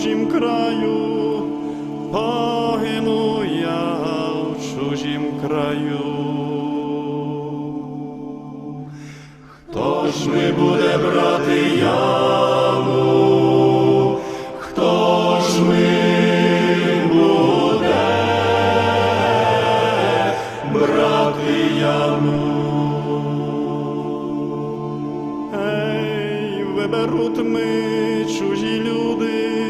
чужім краю, погину я в чужім краю. Хто ж ми буде брати яму? Хто ж ми буде брати? Ей, виберуть ми чужі люди,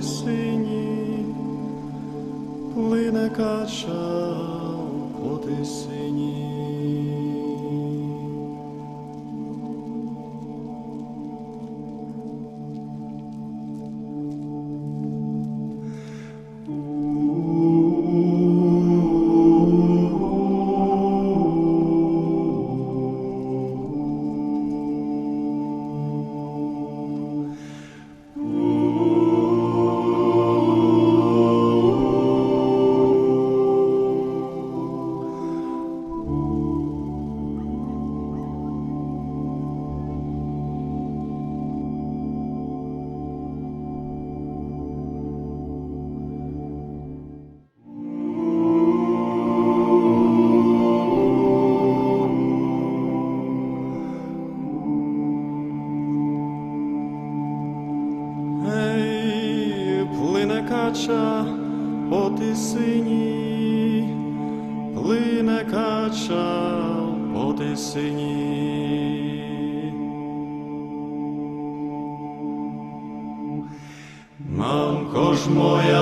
по тисині, плине кача у води Ей, Мамко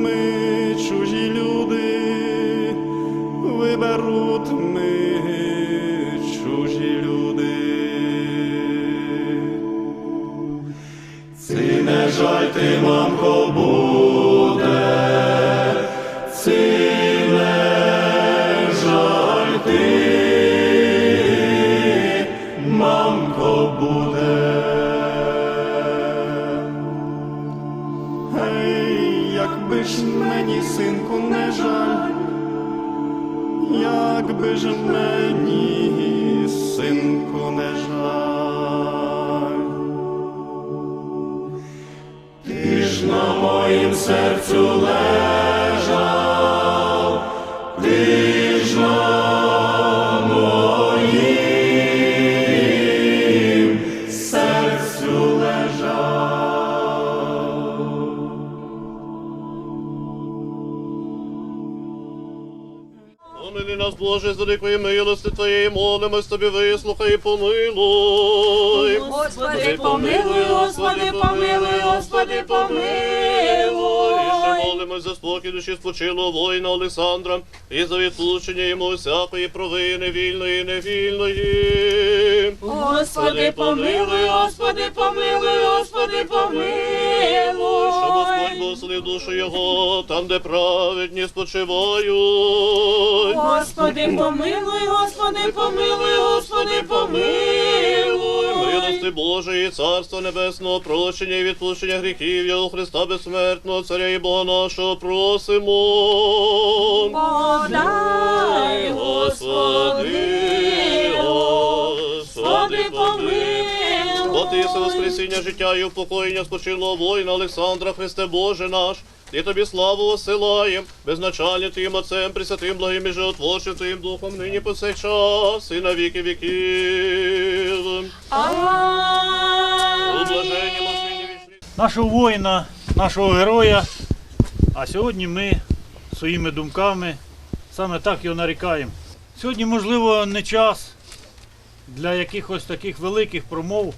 me. Боже, за дикої милости Твоєї, молимось Тобі, вислухай і помилуй. Господи, помилуй, Господи, помилуй, Господи, помилуй. І ще молимось за спокій душі спочилого воїна Олександра і за відпущення йому всякої провини вільної і невільної. Господи, помилуй, Господи, помилуй, Господи, Щоб помилуй. Господь благословив душу його, там, де праведні спочивають. Господи, помилуй, Господи, помилуй, Господи, помилуй. Милости Божої, Царства Небесного, прощення і відпущення гріхів Його Христа безсмертного, Царя і Бога нашого, просимо. Подай, Господи, Господи, От і воскресіння життя і упокоєння спочилого воїна Олександра, Христе Боже наш, і тобі славу осилаєм, безначальним Твоїм Отцем, Пресвятим, благим і животворчим Твоїм Духом, нині по сей час, і на віки віків. Нашого воїна, нашого героя. А сьогодні ми своїми думками саме так його нарікаємо. Сьогодні, можливо, не час для якихось таких великих промов,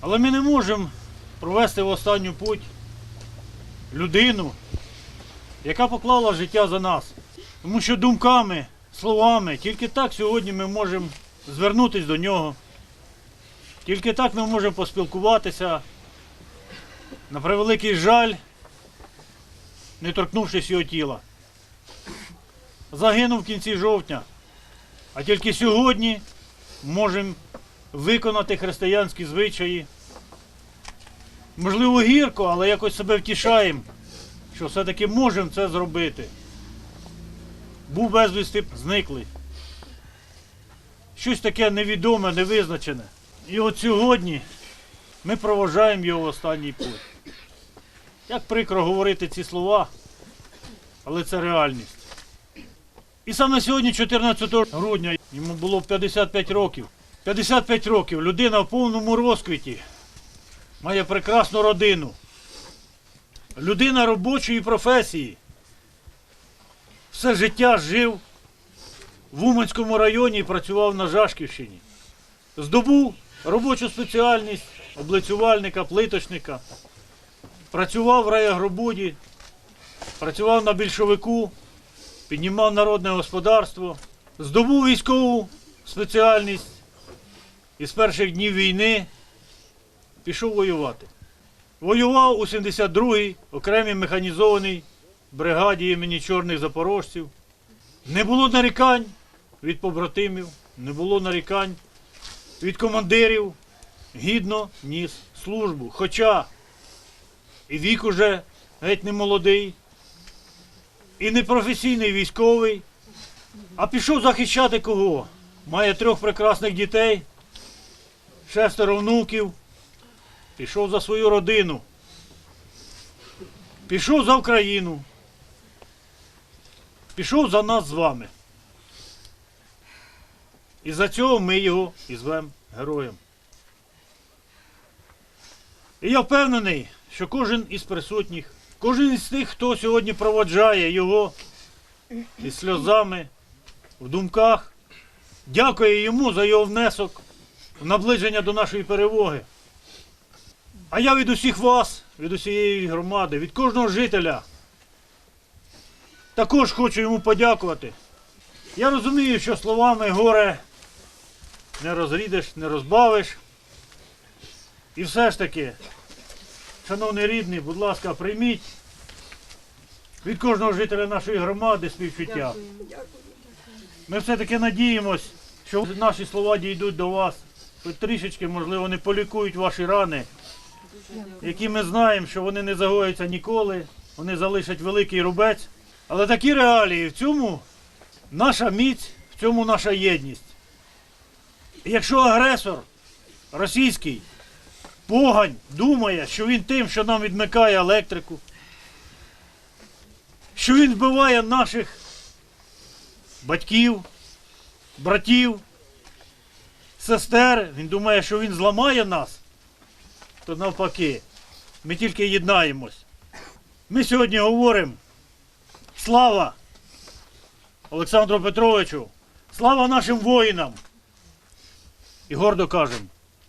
але ми не можемо провести в останню путь людину, яка поклала життя за нас. Тому що думками, словами, тільки так сьогодні ми можемо звернутися до нього. Тільки так ми можемо поспілкуватися, на превеликий жаль, не торкнувшись його тіла. Загинув в кінці жовтня. А тільки сьогодні можемо виконати християнські звичаї. Можливо, гірко, але якось себе втішаємо, що все-таки можемо це зробити. Був безвісти зниклий. Щось таке невідоме, невизначене. І от сьогодні ми проважаємо його в останній путь. Як прикро говорити ці слова, але це реальність. І саме сьогодні, 14 грудня, йому було 55 років. 55 років людина в повному розквіті, має прекрасну родину. Людина робочої професії. Все життя жив в Уманському районі і працював на Жашківщині. Здобув робочу спеціальність облицювальника, плиточника. Працював в райагробуді, працював на більшовику, піднімав народне господарство, здобув військову спеціальність і з перших днів війни пішов воювати. Воював у 72-й окремій механізованій бригаді імені чорних запорожців. Не було нарікань від побратимів, не було нарікань від командирів. Гідно ніс службу. Хоча і вік уже геть не молодий, і не професійний військовий, а пішов захищати кого? Має трьох прекрасних дітей, шестеро внуків, пішов за свою родину, пішов за Україну, пішов за нас з вами. І за цього ми його і звемо героєм. І я впевнений, що кожен із присутніх, кожен із тих, хто сьогодні проводжає його із сльозами в думках, дякує йому за його внесок наближення до нашої перемоги. А я від усіх вас, від усієї громади, від кожного жителя також хочу йому подякувати Я розумію, що словами горе не розрідиш, не розбавиш. І все ж таки, шановний рідний, будь ласка, прийміть від кожного жителя нашої громади співчуття. Ми все-таки надіємось, що наші слова дійдуть до вас. Трішечки, можливо, не полікують ваші рани, які ми знаємо, що вони не загояться ніколи, вони залишать великий рубець. Але такі реалії в цьому наша міць, в цьому наша єдність. І якщо агресор російський погань думає, що він тим, що нам відмикає електрику, що він вбиває наших батьків, братів, сестер, він думає, що він зламає нас, то навпаки, ми тільки єднаємось. Ми сьогодні говоримо слава Олександру Петровичу, слава нашим воїнам. І гордо кажемо,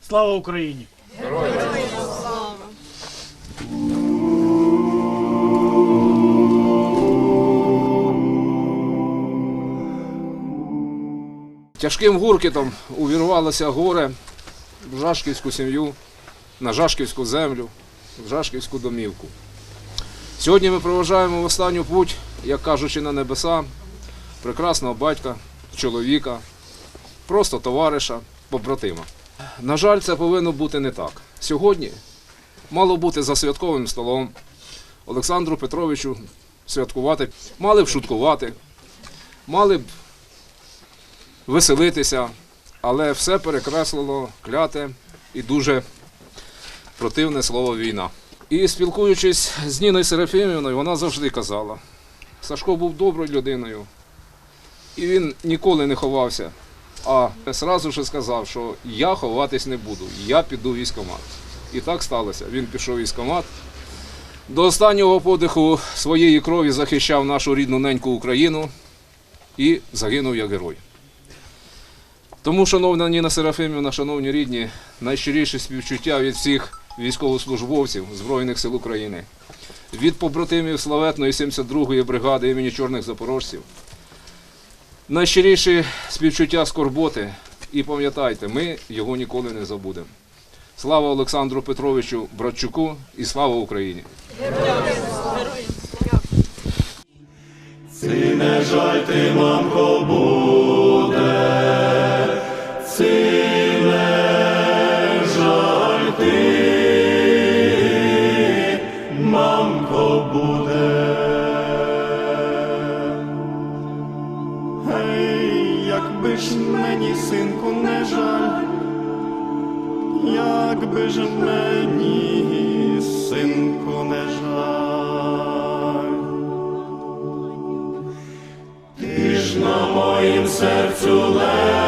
слава Україні! Тяжким гуркітом увірвалося горе в Жашківську сім'ю, на Жашківську землю, в Жашківську домівку. Сьогодні ми проважаємо в останню путь, як кажучи, на небеса, прекрасного батька, чоловіка, просто товариша, побратима. На жаль, це повинно бути не так. Сьогодні мало бути за святковим столом Олександру Петровичу святкувати, мали б шуткувати, мали б веселитися, але все перекреслило кляте і дуже противне слово війна. І спілкуючись з Ніною Серафімівною, вона завжди казала: Сашко був доброю людиною, і він ніколи не ховався. А зразу ж сказав, що я ховатись не буду, я піду в військкомат. І так сталося. Він пішов в військкомат. До останнього подиху своєї крові захищав нашу рідну неньку Україну і загинув як герой. Тому, шановна Ніна Серафимівна, шановні рідні, найщиріше співчуття від всіх військовослужбовців Збройних сил України, від побратимів славетної 72-ї бригади імені Чорних Запорожців. Найщиріше співчуття скорботи. І пам'ятайте, ми його ніколи не забудемо. Слава Олександру Петровичу Братчуку і слава Україні! Ці не жаль ти, мамко, буде, не жаль ти, мамко, буде. Якби ж мені, синку, не жаль, якби ж мені, синку, не жаль. Ти ж на моїм серцю лежав,